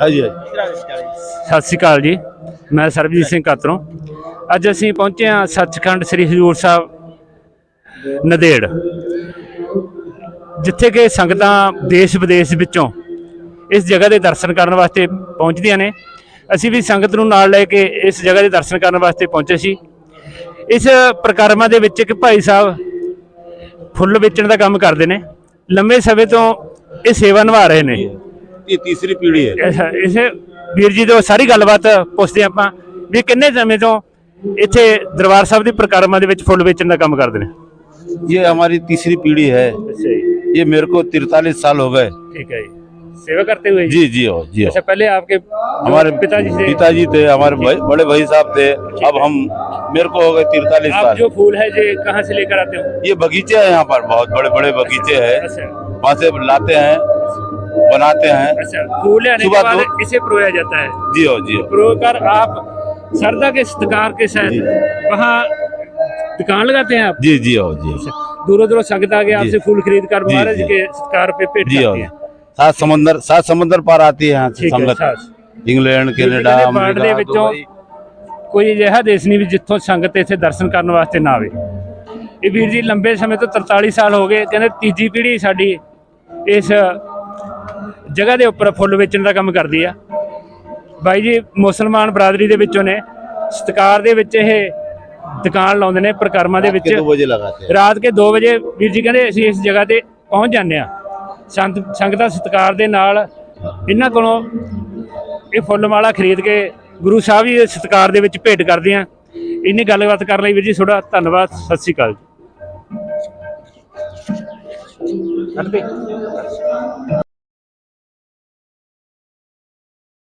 ਹਾਂਜੀ ਹਾਂਜੀ। ਸਤਿ ਸ਼੍ਰੀ ਅਕਾਲ ਜੀ। ਮੈਂ ਸਰਬਜੀਤ ਸਿੰਘ ਕਾਤਰੋਂ। ਅੱਜ ਅਸੀਂ ਪਹੁੰਚੇ ਹਾਂ ਸੱਚਖੰਡ ਸ੍ਰੀ ਹਜੂਰ ਸਾਹਿਬ ਨਦੇੜ। ਜਿੱਥੇ ਕਿ ਸੰਗਤਾਂ ਦੇਸ਼ ਵਿਦੇਸ਼ ਵਿੱਚੋਂ ਇਸ ਜਗ੍ਹਾ ਦੇ ਦਰਸ਼ਨ ਕਰਨ ਵਾਸਤੇ ਪਹੁੰਚਦੀਆਂ ਨੇ। ਅਸੀਂ ਵੀ ਸੰਗਤ ਨੂੰ ਨਾਲ ਲੈ ਕੇ ਇਸ ਜਗ੍ਹਾ ਦੇ ਦਰਸ਼ਨ ਕਰਨ ਵਾਸਤੇ ਪਹੁੰਚੇ ਸੀ। ਇਸ ਪ੍ਰਕਰਮਾਂ ਦੇ ਵਿੱਚ ਇੱਕ ਭਾਈ ਸਾਹਿਬ ਫੁੱਲ ਵੇਚਣ ਦਾ ਕੰਮ ਕਰਦੇ ਨੇ। ਲੰਮੇ ਸਮੇਂ ਤੋਂ ਇਹ ਸੇਵਾ ਨਿਭਾ ਰਹੇ ਨੇ। ਇਹ ਤੀਸਰੀ ਪੀੜ੍ਹੀ ਹੈ ਅੱਛਾ, ਇਸੇ ਵੀਰ ਜੀ ਤੋਂ ਸਾਰੀ ਗੱਲਬਾਤ ਪੁੱਛਦੇ ਆਪਾਂ ਵੀ ਕਿੰਨੇ ਸਮੇਂ ਤੋਂ ਇੱਥੇ ਦਰਬਾਰ ਸਾਹਿਬ ਦੀ ਪ੍ਰਕਰਮਾਂ ਦੇ ਵਿੱਚ ਫੁੱਲ ਵੇਚਣ ਦਾ ਕੰਮ ਕਰਦੇ ਨੇ ये हमारी तीसरी पीढ़ी है ਅੱਛਾ ਜੀ ये मेरे को तिरतालीस साल हो गए ठीक है जी सेवा करते हुए जी जी हो जी हो अच्छा पहले आपके हमारे पिताजी से पिताजी थे हमारे भाई, बड़े भाई साहब थे अब हम मेरे को हो गए तिरतालीस आप साल जो फूल है ये कहाँ से लेकर आते हो ये बगीचे हैं यहाँ पर बहुत बड़े बड़े बगीचे हैं अच्छा वहाँ से लाते हैं बनाते हैं अच्छा फूल आने के सुबह बाद दो- इसे परोया जाता है जी हो जी हो परोकर आप श्रद्धा के सत्कार के साथ वहाँ दुकान लगाते हैं आप जी जी हो जी हो। दूरों दूरों संगत आके आपसे फूल खरीद कर जी, महाराज जी। के सत्कार पे पेट जी हो करती है सात समंदर सात समंदर पार आती है यहाँ से ठीक है संगत साथ इंग्लैंड कनाडा ਕਹਿੰਦੇ ਵਰਲਡ ਦੇ अमेरिका ਵਿੱਚੋਂ दुबई। ਕੋਈ ਅਜਿਹਾ ਦੇਸ਼ ਨਹੀਂ ਵੀ ਜਿੱਥੋਂ ਸੰਗਤ ਇੱਥੇ ਦਰਸ਼ਨ ਕਰਨ ਵਾਸਤੇ ਨਾ ਆਵੇ ਇਹ ਵੀਰ ਜੀ ਲੰਬੇ ਸਮੇਂ ਤੋਂ 43 ਸਾਲ ਹੋ ਗਏ ਕਹਿੰਦੇ ਤੀਜੀ ਪੀੜ੍ਹੀ ਸਾਡੀ ਇਸ ਜਗ੍ਹਾ ਦੇ ਉੱਪਰ ਫੁੱਲ ਵੇਚਣ ਦਾ ਕੰਮ ਕਰਦੀ ਆ। ਬਾਈ ਜੀ ਮੁਸਲਮਾਨ ਬਰਾਦਰੀ ਦੇ ਵਿੱਚੋਂ ਨੇ ਸਤਕਾਰ ਦੇ ਵਿੱਚ ਇਹ ਦੁਕਾਨ ਲਾਉਂਦੇ ਨੇ ਪ੍ਰਕਰਮਾਂ ਦੇ ਵਿੱਚ। ਰਾਤ ਕੇ 2 ਵਜੇ ਵੀਰ ਜੀ ਕਹਿੰਦੇ ਅਸੀਂ ਇਸ ਜਗ੍ਹਾ ਤੇ ਪਹੁੰਚ ਜਾਂਦੇ ਆ। ਸੰਤ ਸੰਗਤਾਂ ਸਤਕਾਰ ਦੇ ਨਾਲ ਇਹਨਾਂ ਕੋਲੋਂ ਇਹ ਫੁੱਲ ਮਾਲਾ ਖਰੀਦ ਕੇ ਗੁਰੂ ਸਾਹਿਬ ਜੀ ਦੇ ਸਤਕਾਰ ਦੇ ਵਿੱਚ ਭੇਟ ਕਰਦੇ ਆ ਇੰਨੀ ਗੱਲਬਾਤ ਕਰਨ ਲਈ ਵੀਰ ਜੀ ਤੁਹਾਡਾ ਧੰਨਵਾਦ ਸਤਿ ਸ੍ਰੀ ਅਕਾਲ ਜੀ।